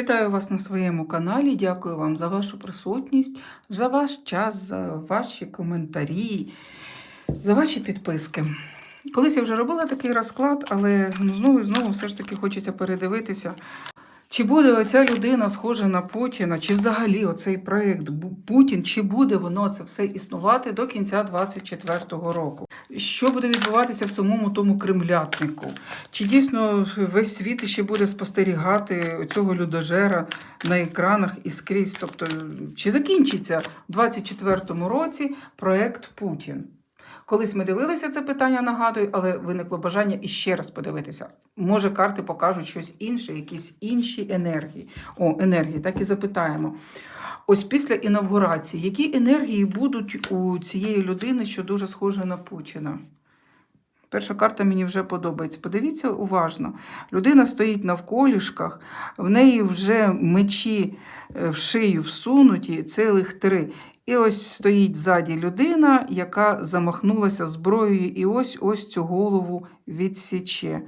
Вітаю вас на своєму каналі. Дякую вам за вашу присутність, за ваш час, за ваші коментарі, за ваші підписки. Колись я вже робила такий розклад, але ну, знову і знову все ж таки хочеться передивитися. Чи буде оця людина схожа на Путіна, чи взагалі оцей проєкт Путін, чи буде воно це все існувати до кінця 24-го року? Що буде відбуватися в самому тому кремлятнику? Чи дійсно весь світ ще буде спостерігати цього людожера на екранах і скрізь? Тобто, чи закінчиться в 24-му році проєкт Путін? Колись ми дивилися це питання, нагадую, але виникло бажання іще раз подивитися. Може, карти покажуть щось інше, якісь інші енергії. О, енергії, так і запитаємо. Ось після інавгурації, які енергії будуть у цієї людини, що дуже схожа на Путіна? Перша карта мені вже подобається. Подивіться уважно. Людина стоїть навколішках, в неї вже мечі е, в шию всунуті, цілих три. І ось стоїть ззаді людина, яка замахнулася зброєю, і ось ось цю голову відсіче.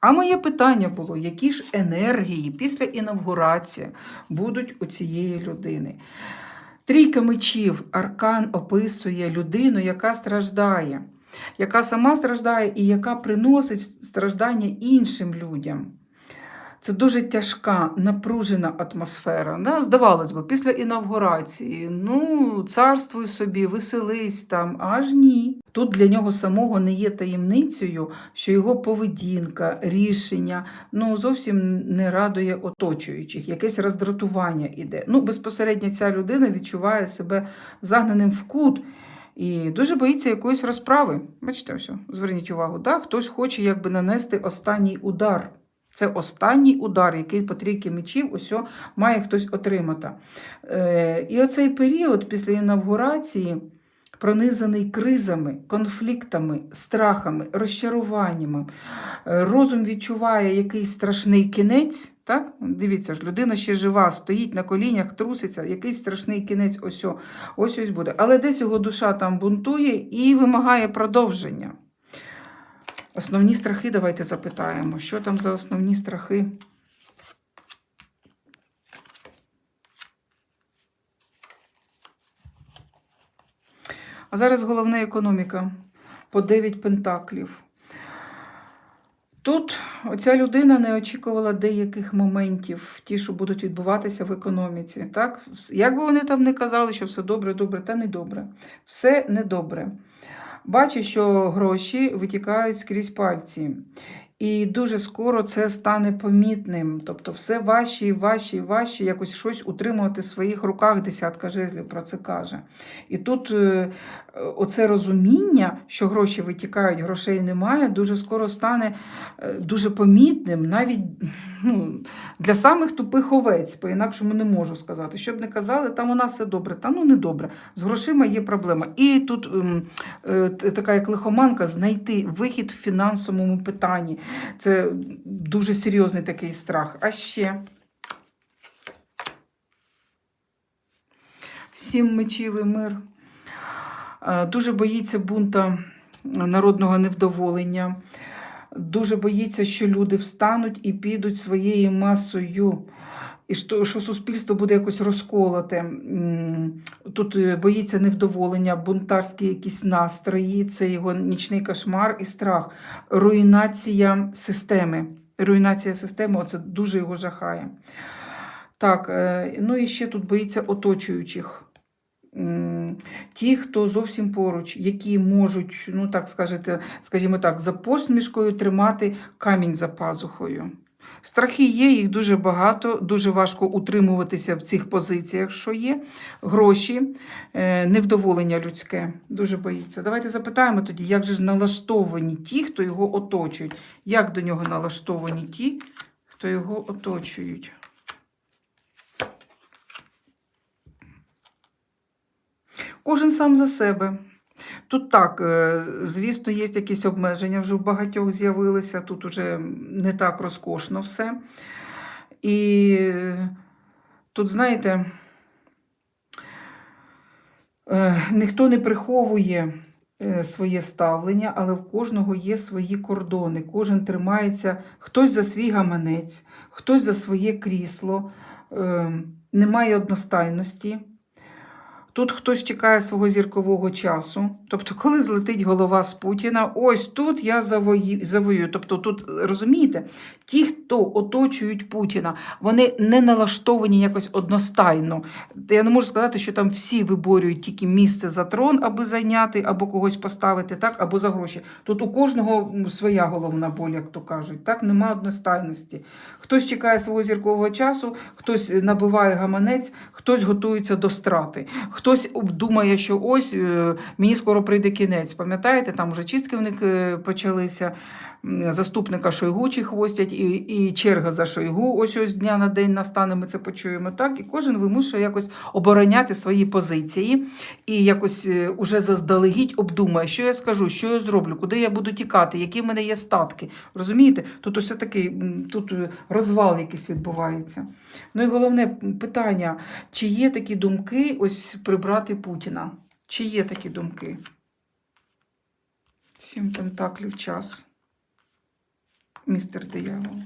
А моє питання було: які ж енергії після інавгурації будуть у цієї людини? Трійка мечів, аркан описує людину, яка страждає, яка сама страждає і яка приносить страждання іншим людям. Це дуже тяжка, напружена атмосфера. Да? Здавалось би, після інавгурації, ну, царствуй собі, веселись там, аж ні. Тут для нього самого не є таємницею, що його поведінка, рішення ну, зовсім не радує оточуючих, якесь роздратування іде. Ну, безпосередньо ця людина відчуває себе загнаним в кут. І дуже боїться якоїсь розправи. Бачите, ось, зверніть увагу, да? хтось хоче якби нанести останній удар. Це останній удар, який по трійки мечів ось має хтось отримати. Е, і оцей період після інавгурації пронизаний кризами, конфліктами, страхами, розчаруваннями. Е, Розум відчуває якийсь страшний кінець. Так? Дивіться ж, людина ще жива, стоїть на колінях, труситься, якийсь страшний кінець ось ось буде. Але десь його душа там бунтує і вимагає продовження. Основні страхи давайте запитаємо. Що там за основні страхи? А зараз головна економіка по 9 пентаклів. Тут оця людина не очікувала деяких моментів, ті, що будуть відбуватися в економіці. Так? Як би вони там не казали, що все добре, добре, та не добре. Все недобре. Бачить, що гроші витікають скрізь пальці. І дуже скоро це стане помітним. Тобто, все важче і важче і важче якось щось утримувати в своїх руках, десятка жезлів про це каже. І тут е, оце розуміння, що гроші витікають, грошей немає, дуже скоро стане е, дуже помітним, навіть ну, для самих тупих овець, по-інакшому не можу сказати. Щоб не казали, там у нас все добре, та ну не добре. З грошима є проблема. І тут ем, е, така як лихоманка знайти вихід в фінансовому питанні. Це дуже серйозний такий страх. А ще. Сім мечів і мир. Е, Дуже боїться бунта народного невдоволення. Дуже боїться, що люди встануть і підуть своєю масою. І що, що суспільство буде якось розколоте. Тут е, боїться невдоволення, бунтарські якісь настрої, це його нічний кошмар і страх, руйнація системи. Руйнація системи оце дуже його жахає. Так, е, ну і ще тут боїться оточуючих. Ті, хто зовсім поруч, які можуть, ну так скажете, скажімо так, за посмішкою тримати камінь за пазухою. Страхи є, їх дуже багато, дуже важко утримуватися в цих позиціях, що є. Гроші, е, невдоволення людське, дуже боїться. Давайте запитаємо тоді, як же ж налаштовані ті, хто його оточують. Як до нього налаштовані ті, хто його оточують? Кожен сам за себе. Тут так, е, звісно, є якісь обмеження, вже в багатьох з'явилися, тут уже не так розкошно все. І е, тут, знаєте, е, ніхто не приховує своє ставлення, але в кожного є свої кордони. Кожен тримається хтось за свій гаманець, хтось за своє крісло, немає одностайності. Тут хтось чекає свого зіркового часу. Тобто, коли злетить голова з Путіна, ось тут я завою, завоюю. Тобто, тут розумієте, ті, хто оточують Путіна, вони не налаштовані якось одностайно. Я не можу сказати, що там всі виборюють тільки місце за трон, аби зайняти, або когось поставити, так, або за гроші. Тут у кожного своя головна боль, як то кажуть. Так, нема одностайності. Хтось чекає свого зіркового часу, хтось набиває гаманець, хтось готується до страти. Хтось думає, що ось е, мені скоро прийде кінець. Пам'ятаєте, там вже чистки в них е, почалися. Заступника Шойгу чи хвостять, і, і черга за Шойгу ось ось дня на день настане, ми це почуємо. Так, і кожен вимушує якось обороняти свої позиції і якось е, уже заздалегідь обдумає, що я скажу, що я зроблю, куди я буду тікати, які в мене є статки. Розумієте? Тут ось такий тут е, розвал якийсь відбувається. Ну і головне питання: чи є такі думки ось прибрати Путіна? Чи є такі думки? Сім пентаклів час. Містер диявол.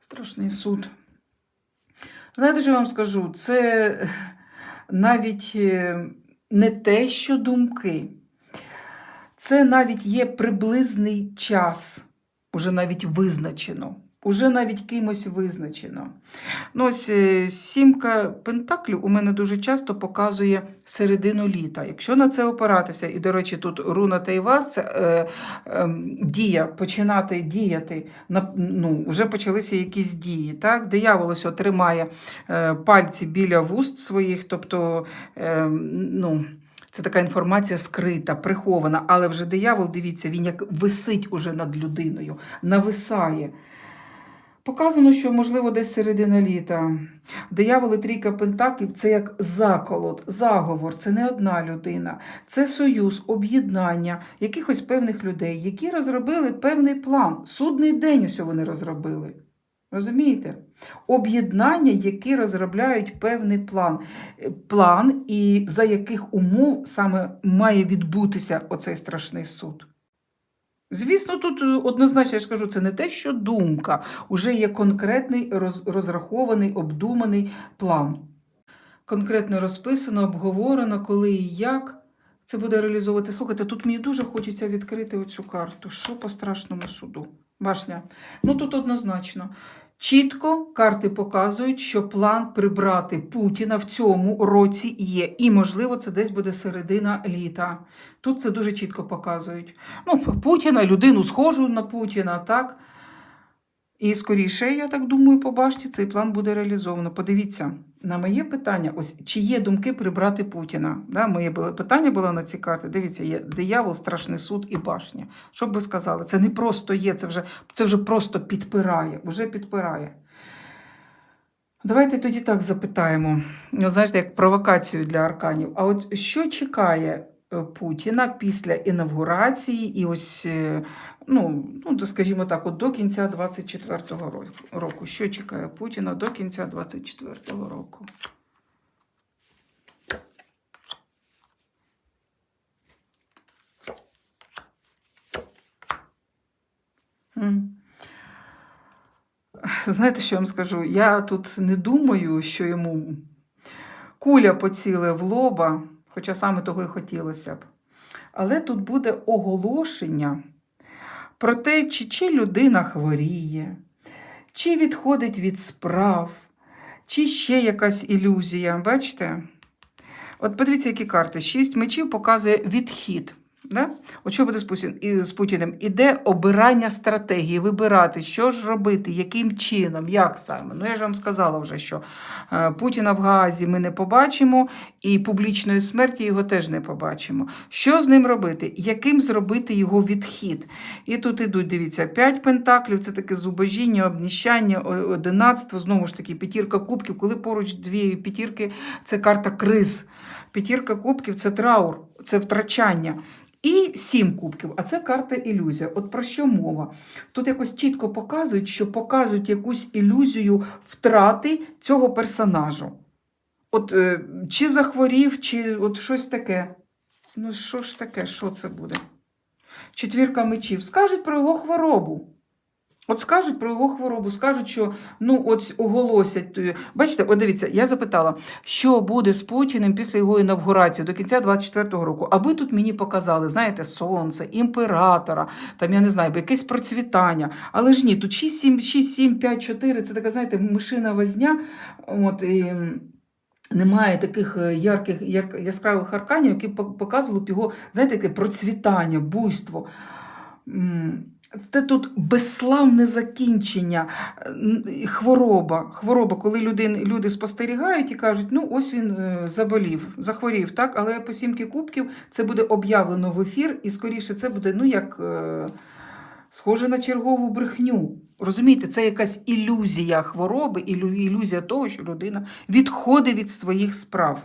Страшний суд. Знаєте, що я вам скажу? Це навіть е, не те, що думки. Це навіть є приблизний час, уже навіть визначено. Уже навіть кимось визначено. Ну, ось е, сімка пентаклів у мене дуже часто показує середину літа. Якщо на це опиратися, і, до речі, тут руна Тайвас, це е, е, дія, починати діяти, ну, вже почалися якісь дії. Так? Диявол ось тримає е, пальці біля вуст своїх, тобто, е, ну, це така інформація скрита, прихована, але вже диявол, дивіться, він як висить уже над людиною, нависає. Показано, що, можливо, десь середина літа. Диявол і трійка пентаклів це як заколот, заговор, це не одна людина, це союз, об'єднання якихось певних людей, які розробили певний план. Судний день усе вони розробили. Розумієте? Об'єднання, які розробляють певний план. План, і за яких умов саме має відбутися оцей страшний суд. Звісно, тут е, однозначно, я ж кажу, це не те, що думка, уже є конкретний роз- розрахований, обдуманий план. Конкретно розписано, обговорено, коли і як це буде реалізовувати. Слухайте, тут мені дуже хочеться відкрити оцю карту. Що по страшному суду? Башня. Ну тут однозначно. Чітко карти показують, що план прибрати Путіна в цьому році є. І, можливо, це десь буде середина літа. Тут це дуже чітко показують. Ну, Путіна, людину схожу на Путіна, так? І скоріше, я так думаю, по башті цей план буде реалізовано. Подивіться, на моє питання, ось чи є думки прибрати Путіна? Да, моє питання було на ці карти. Дивіться, є диявол, страшний суд і башня. Що б ви сказали? Це не просто є, це вже, це вже просто підпирає, вже підпирає. Давайте тоді так запитаємо. Ну, знаєте, як провокацію для арканів. А от що чекає Путіна після інавгурації і ось, е, ну, ну скажімо так, от до кінця 24-го року- року? Що чекає Путіна до кінця 24-го року? Знаєте, що я вам скажу? Я тут не думаю, що йому куля поціле в лоба, хоча саме того і хотілося б. Але тут буде оголошення про те, чи, чи людина хворіє, чи відходить від справ, чи ще якась ілюзія. Бачите? От подивіться, які карти. Шість мечів показує відхід. Да? Буде з, Путіним? Іде обирання стратегії, вибирати, що ж робити, яким чином, як саме. Ну, я ж вам сказала вже, що е, Путіна в Гаазі ми не побачимо, і публічної смерті його теж не побачимо. Що з ним робити? Яким зробити його відхід? І тут ідуть, дивіться, п'ять пентаклів це таке зубожіння, обніщання, о- одинадцтво, знову ж таки, п'ятірка кубків, коли поруч дві п'ятірки це карта криз. П'ятірка кубків це траур, це втрачання. І сім кубків, а це карта ілюзія. От про що мова? Тут якось чітко показують, що показують якусь ілюзію втрати цього персонажу. От е, чи захворів, чи от щось таке. Ну, що ж таке, що це буде? Четвірка мечів. Скажуть про його хворобу. От скажуть про його хворобу, скажуть, що ну от оголосять. Бачите, от дивіться, я запитала, що буде з Путіним після його інавгурації до кінця 24-го року. Аби тут мені показали, знаєте, сонце, імператора, там я не знаю, якесь процвітання. Але ж ні, тут 6, 7, 6, 7, 5, 4, це така, знаєте, мишина возня. От, і, немає таких е, ярких, ярк, яскравих арканів, які показували б його, знаєте, таке процвітання, буйство. Це тут безславне закінчення, е, хвороба. Хвороба, коли люди, люди спостерігають і кажуть, ну ось він е, заболів, захворів, так? але по сімки кубків це буде об'явлено в ефір, і скоріше це буде ну, як е, схоже на чергову брехню. Розумієте, це якась ілюзія хвороби, ілю- ілюзія того, що людина відходить від своїх справ.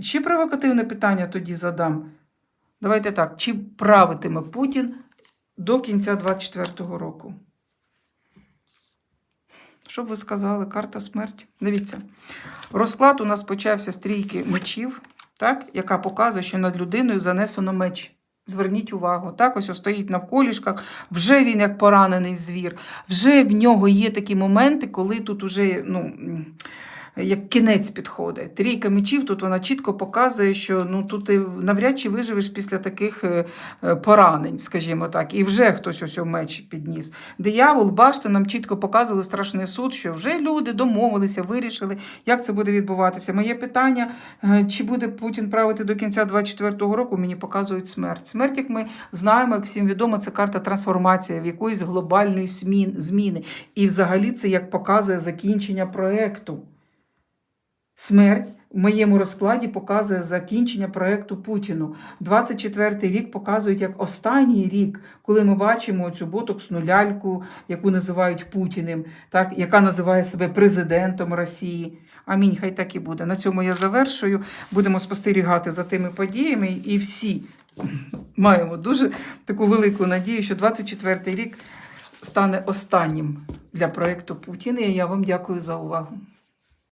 Ще провокативне питання тоді задам. Давайте так, чи правитиме Путін до кінця 24-го року? Що б ви сказали? Карта смерті. Дивіться. Розклад у нас почався з трійки мечів, так, яка показує, що над людиною занесено меч. Зверніть увагу, так, ось стоїть навколішках, вже він як поранений звір, вже в нього є такі моменти, коли тут уже, ну, як кінець підходить. Трійка мечів, тут вона чітко показує, що ну, тут ти навряд чи виживеш після таких е, е, поранень, скажімо так, і вже хтось ось о меч підніс. Диявол, бачите, нам чітко показували страшний суд, що вже люди домовилися, вирішили, як це буде відбуватися. Моє питання, е, чи буде Путін правити до кінця 24-го року, мені показують смерть. Смерть, як ми знаємо, як всім відомо, це карта трансформації в якоїсь глобальної зміни. І взагалі це як показує закінчення проекту. Смерть в моєму розкладі показує закінчення проекту Путіну. 24-й рік показують як останній рік, коли ми бачимо цю ботоксну ляльку, яку називають Путіним, так, яка називає себе президентом Росії. Амінь, хай так і буде. На цьому я завершую. Будемо спостерігати за тими подіями, і всі маємо дуже таку велику надію, що 24-й рік стане останнім для проекту Путіна. І я вам дякую за увагу.